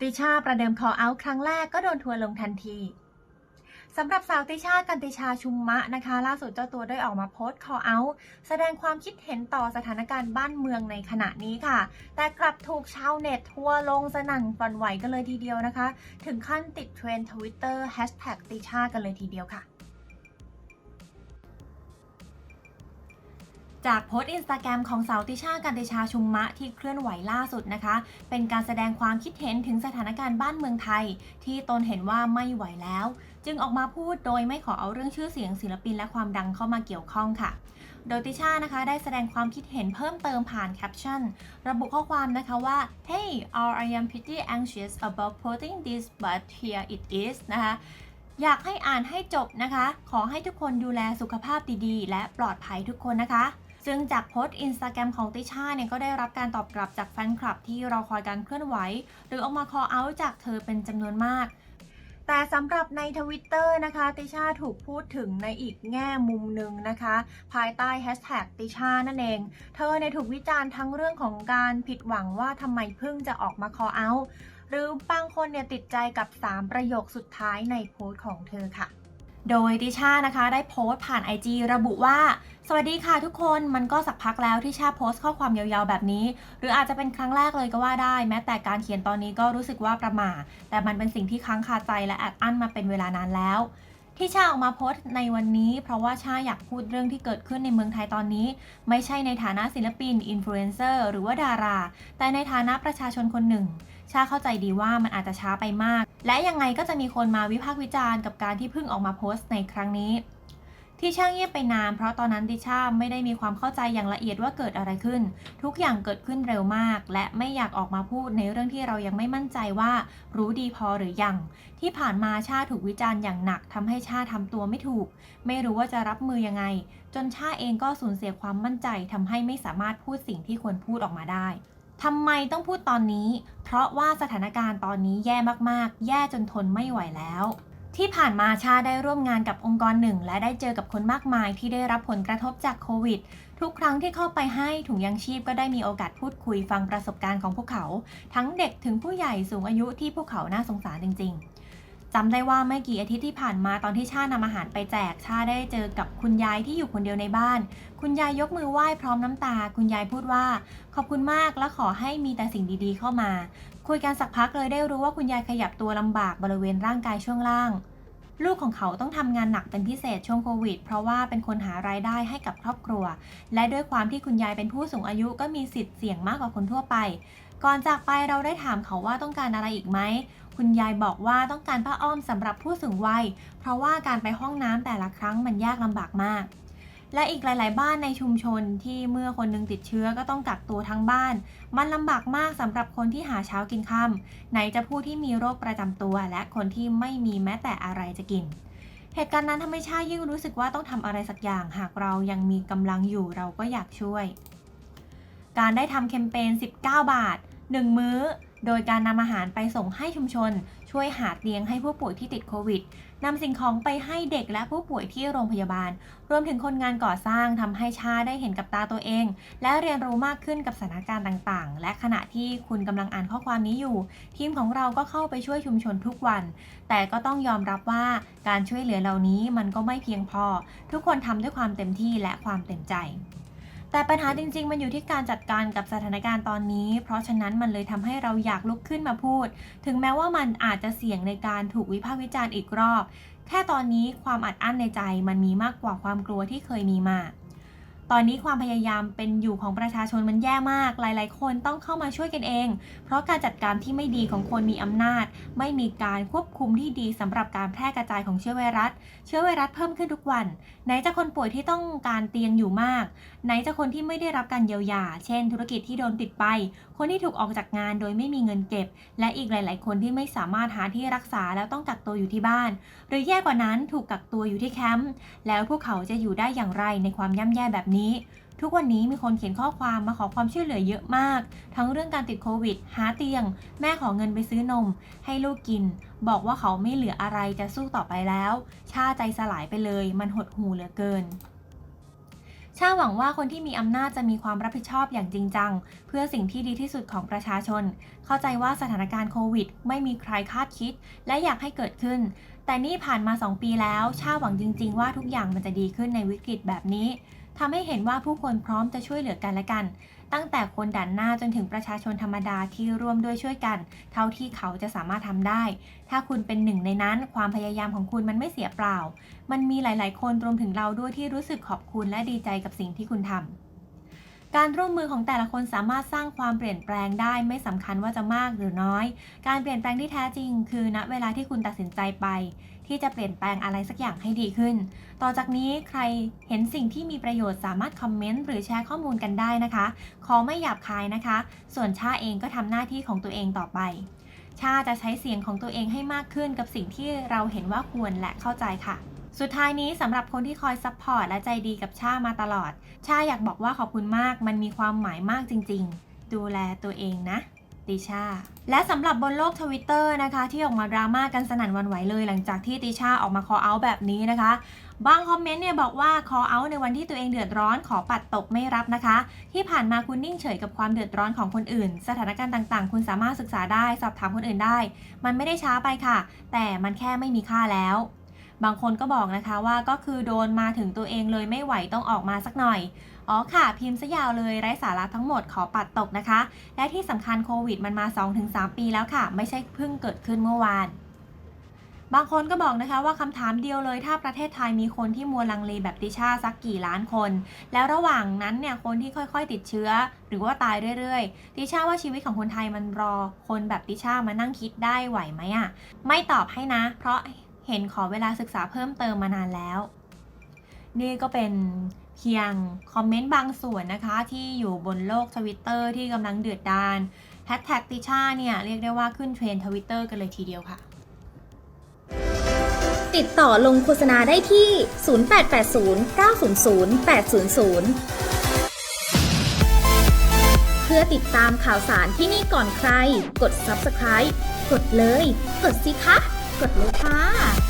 ติชาประเดิม call out ครั้งแรกก็โดนทัวร์ลงทันทีสำหรับสาวติชากันติชาชุมมะนะคะ ล่าสุดเจ้าตัวได้ออกมาโพสต์ call out แสดงความคิดเห็นต่อสถานการณ์บ้านเมืองในขณะนี้ค่ะ แต่กลับถูกชาวเน็ตทัวร์ลงสนั่นฝันไหวกันเลยทีเดียวนะคะ ถึงขั้นติดเทรนด์ทวิตเตอร์แฮชแท็กติชากันเลยทีเดียวค่ะ จากโพสต์อินสตาแกรมของสาวติชากันติชาชุมมะที่เคลื่อนไหวล่าสุดนะคะ เป็นการแสดงความคิดเห็นถึงสถานการณ์บ้านเมืองไทย ที่ตนเห็นว่าไม่ไหวแล้ว จึงออกมาพูดโดยไม่ขอเอาเรื่องชื่อเสียงศิลปินและความดังเข้ามาเกี่ยวข้องค่ะ โดยติชานะคะได้แสดงความคิดเห็นเพิ่มเติมผ่านแคปชั่น ระบุข้อความนะคะว่า Hey I am pretty anxious about posting this but here it is นะคะอยากให้อ่านให้จบนะคะ ขอให้ทุกคนดูแลสุขภาพดีๆ และปลอดภัยทุกคนนะคะ ซึ่งจากโพสต์อินสตาแกรมของติชาเนี่ยก็ได้รับการตอบกลับจากแฟนคลับที่รอคอยการเคลื่อนไหว หรือออกมา call out จากเธอเป็นจำนวนมากแต่สำหรับในทวิตเตอร์นะคะ ติชาถูกพูดถึงในอีกแง่มุมหนึ่งนะคะ ภายใต้แฮชแท็กติชานั่นเอง เธอเนี่ยถูกวิจารณ์ทั้งเรื่องของการผิดหวังว่าทำไมเพิ่งจะออกมา call out หรือบางคนเนี่ยติดใจกับ 3 ประโยคสุดท้ายในโพสต์ของเธอค่ะ โดยติชานะคะได้โพสต์ผ่าน IG ระบุว่า สวัสดีค่ะทุกคนมันก็สักพักแล้วที่ชาโพสต์ข้อความยาวๆแบบนี้ หรืออาจจะเป็นครั้งแรกเลยก็ว่าได้ แม้แต่การเขียนตอนนี้ก็รู้สึกว่าประหม่าแต่มันเป็นสิ่งที่ค้างคาใจและอัดอั้นมาเป็นเวลานานแล้ว ที่ชาออกมาโพสต์ในวันนี้ เพราะว่าชาอยากพูดเรื่องที่เกิดขึ้นในเมืองไทยตอนนี้ ไม่ใช่ในฐานะศิลปินอินฟลูเอนเซอร์หรือว่าดารา แต่ในฐานะประชาชนคนหนึ่ง ชาเข้าใจดีว่ามันอาจจะช้าไปมาก และยังไงก็จะมีคนมาวิพากษ์วิจารณ์กับการที่เพิ่งออกมาโพสต์ในครั้งนี้ ที่ช่างเงียบไปนาน เพราะตอนนั้นดิชาไม่ได้มีความเข้าใจอย่างละเอียดว่าเกิดอะไรขึ้น ทุกอย่างเกิดขึ้นเร็วมาก และไม่อยากออกมาพูดในเรื่องที่เรายังไม่มั่นใจว่า รู้ดีพอหรือยัง ที่ผ่านมาชาถูกวิจารณ์อย่างหนักทำให้ชาทำตัวไม่ถูก ไม่รู้ว่าจะรับมือยังไง จนชาเองก็สูญเสียความมั่นใจทำให้ไม่สามารถพูดสิ่งที่ควรพูดออกมาได้ทำไมต้องพูดตอนนี้ เพราะว่าสถานการณ์ตอนนี้แย่มากๆ แย่จนทนไม่ไหวแล้ว ที่ผ่านมาชาได้ร่วมงานกับองค์กรหนึ่ง และได้เจอกับคนมากมายที่ได้รับผลกระทบจากโควิด ทุกครั้งที่เข้าไปให้ถุงยังชีพก็ได้มีโอกาสพูดคุยฟังประสบการณ์ของพวกเขา ทั้งเด็กถึงผู้ใหญ่สูงอายุที่พวกเขาน่าสงสารจริง ๆ จำได้ว่าไม่กี่อาทิตย์ที่ผ่านมาตอนที่ชาตินำอาหารไปแจกชาได้เจอกับคุณยายที่อยู่คนเดียวในบ้าน คุณยายยกมือไหว้พร้อมน้ำตา คุณยายพูดว่า ขอบคุณมากและขอให้มีแต่สิ่งดีๆเข้ามา คุยกันสักพักเลยได้รู้ว่าคุณยายขยับตัวลำบากบริเวณร่างกายช่วงล่าง ลูกของเขาต้องทำงานหนักเป็นพิเศษช่วงโควิด เพราะว่าเป็นคนหารายได้ให้กับครอบครัว และด้วยความที่คุณยายเป็นผู้สูงอายุก็มีสิทธิ์เสี่ยงมากกว่าคนทั่วไป ก่อนจากไปเราได้ถามเขาว่าต้องการอะไรอีกไหม คุณยายบอกว่าต้องการผ้าอ้อมสำหรับผู้สูงวัย เพราะว่าการไปห้องน้ำแต่ละครั้งมันยากลำบากมาก และอีกหลาย ๆ บ้านในชุมชนที่เมื่อคนหนึงติดเชื้อก็ต้องกักตัวทั้งบ้าน มันลำบากมากสำหรับคนที่หาเช้ากินค่ำไหนจะผู้ที่มีโรคประจำตัว และคนที่ไม่มีแม้แต่อะไรจะกิน เหตุการณ์นั้นทำให้ชายิ่งรู้สึกว่าต้องทำอะไรสักอย่าง หากเรายังมีกำลังอยู่เราก็อยากช่วย การได้ทำแคมเปญ 19 บาท 1 มื้อ โดยการนำอาหารไปส่งให้ชุมชน ช่วยหาเตียงให้ผู้ป่วยที่ติดโควิดนำสิ่งของไปให้เด็กและผู้ป่วยที่โรงพยาบาล รวมถึงคนงานก่อสร้างทำให้ชาได้เห็นกับตาตัวเอง และเรียนรู้มากขึ้นกับสถานการณ์ต่างๆ และขณะที่คุณกำลังอ่านข้อความนี้อยู่ ทีมของเราก็เข้าไปช่วยชุมชนทุกวัน แต่ก็ต้องยอมรับว่าการช่วยเหลือเหล่านี้มันก็ไม่เพียงพอ ทุกคนทำด้วยความเต็มที่และความเต็มใจ แต่ปัญหาจริง ๆ มันอยู่ที่การจัดการกับสถานการณ์ตอนนี้ เพราะฉะนั้นมันเลยทำให้เราอยากลุกขึ้นมาพูด ถึงแม้ว่ามันอาจจะเสี่ยงในการถูกวิพากษ์วิจารณ์อีกรอบ แค่ตอนนี้ความอัดอั้นในใจมันมีมากกว่าความกลัวที่เคยมีมา ตอนนี้ความพยายามเป็นอยู่ของประชาชนมันแย่มาก หลาย ๆ คนต้องเข้ามาช่วยกันเอง เพราะการจัดการที่ไม่ดีของคนมีอำนาจ ไม่มีการควบคุมที่ดีสำหรับการแพร่กระจายของเชื้อไวรัส เชื้อไวรัสเพิ่มขึ้นทุกวัน ไหนจะคนป่วยที่ต้องการเตียงอยู่มาก ไหนจะคนที่ไม่ได้รับการเยียวยา เช่น ธุรกิจที่โดนปิดไป คนที่ถูกออกจากงานโดยไม่มีเงินเก็บ และอีกหลาย ๆ คนที่ไม่สามารถหาที่รักษาแล้วต้องกักตัวอยู่ที่บ้าน หรือแย่กว่านั้นถูกกักตัวอยู่ที่แคมป์ แล้วพวกเขาจะอยู่ได้อย่างไรในความย่ำแย่แบบนี้ทุกวันนี้มีคนเขียนข้อความมาขอความช่วยเหลือเยอะมาก ทั้งเรื่องการติดโควิด หาเตียง แม่ขอเงินไปซื้อนม ให้ลูกกิน บอกว่าเขาไม่เหลืออะไรจะสู้ต่อไปแล้ว ชาใจสลายไปเลย มันหดหูเหลือเกินชาหวังว่าคนที่มีอำนาจจะมีความรับผิดชอบอย่างจริงจัง เพื่อสิ่งที่ดีที่สุดของประชาชน เข้าใจว่าสถานการณ์โควิด ไม่มีใครคาดคิด และอยากให้เกิดขึ้น แต่นี่ผ่านมา 2 ปีแล้ว ชาหวังจริง ๆ ว่าทุกอย่างมันจะดีขึ้นในวิกฤตแบบนี้ ทำให้เห็นว่าผู้คนพร้อมจะช่วยเหลือกันและกัน ตั้งแต่คนด่านหน้าจนถึงประชาชนธรรมดาที่ร่วมด้วยช่วยกัน เท่าที่เขาจะสามารถทำได้ ถ้าคุณเป็นหนึ่งในนั้นความพยายามของคุณมันไม่เสียเปล่า มันมีหลาย ๆ คนรวมถึงเราด้วยที่รู้สึกขอบคุณและดีใจกับสิ่งที่คุณทำการร่วมมือของแต่ละคนสามารถสร้างความเปลี่ยนแปลงได้ไม่สำคัญว่าจะมากหรือน้อย การเปลี่ยนแปลงที่แท้จริง คือณเวลาที่คุณตัดสินใจไป ที่จะเปลี่ยนแปลงอะไรสักอย่างให้ดีขึ้น ต่อจากนี้ใครเห็นสิ่งที่มีประโยชน์สามารถคอมเมนต์หรือแชร์ข้อมูลกันได้นะคะ ขอไม่หยาบคายนะคะ ส่วนชาเองก็ทำหน้าที่ของตัวเองต่อไป ชาจะใช้เสียงของตัวเองให้มากขึ้นกับสิ่งที่เราเห็นว่าควรและเข้าใจค่ะสุดท้ายนี้สำหรับคนที่คอยซัพพอร์ตและใจดีกับชามาตลอด ชาอยากบอกว่าขอบคุณมาก มันมีความหมายมากจริง ๆ ดูแลตัวเองนะ ติชา และสำหรับบนโลกทวิตเตอร์นะคะ ที่ออกมาดราม่ากันสนั่นวันไหวเลย หลังจากที่ติชาออกมาคอเอาแบบนี้นะคะบางคอมเมนต์เนี่ยบอกว่า call out ในวันที่ตัวเองเดือดร้อนขอปัดตกไม่รับนะคะ ที่ผ่านมาคุณนิ่งเฉยกับความเดือดร้อนของคนอื่น สถานการณ์ต่างๆ คุณสามารถศึกษาได้ สอบถามคนอื่นได้ มันไม่ได้ช้าไปค่ะ แต่มันแค่ไม่มีค่าแล้ว บางคนก็บอกนะคะว่าก็คือโดนมาถึงตัวเองเลยไม่ไหวต้องออกมาสักหน่อย อ๋อค่ะ พิมพ์ซะยาวเลยไร้สาระทั้งหมดขอปัดตกนะคะ และที่สำคัญโควิดมันมา 2-3 ปีแล้วค่ะ ไม่ใช่เพิ่งเกิดขึ้นเมื่อวานบางคนก็บอกนะคะว่าคำถามเดียวเลยถ้าประเทศไทยมีคนที่มัวลังเลแบบติชาสักกี่ล้านคน แล้วระหว่างนั้นเนี่ยคนที่ค่อยๆ ติดเชื้อ หรือว่าตายเรื่อยๆติชาว่าชีวิตของคนไทยมันรอคนแบบติชามานั่งคิดได้ไหวไหมอะ่ะไม่ตอบให้นะ เพราะ เห็นขอเวลาศึกษาเพิ่มเติมมานานแล้ว นี่ก็เป็นเพียงคอมเมนต์บางส่วนนะคะ ที่อยู่บนโลกทวิตเตอร์ที่กำลังเดือดดาลแฮชแท็กติชาเนี่ย เรียกได้ว่าขึ้นเทรนทวิตเตอร์กันเลยทีเดียวค่ะ ติดต่อลงโฆษณาได้ที่ 0880 900 800 เพื่อติดตามข่าวสารที่นี่ก่อนใคร กด subscribe กดเลย กดสิคะ กดเลยค่ะ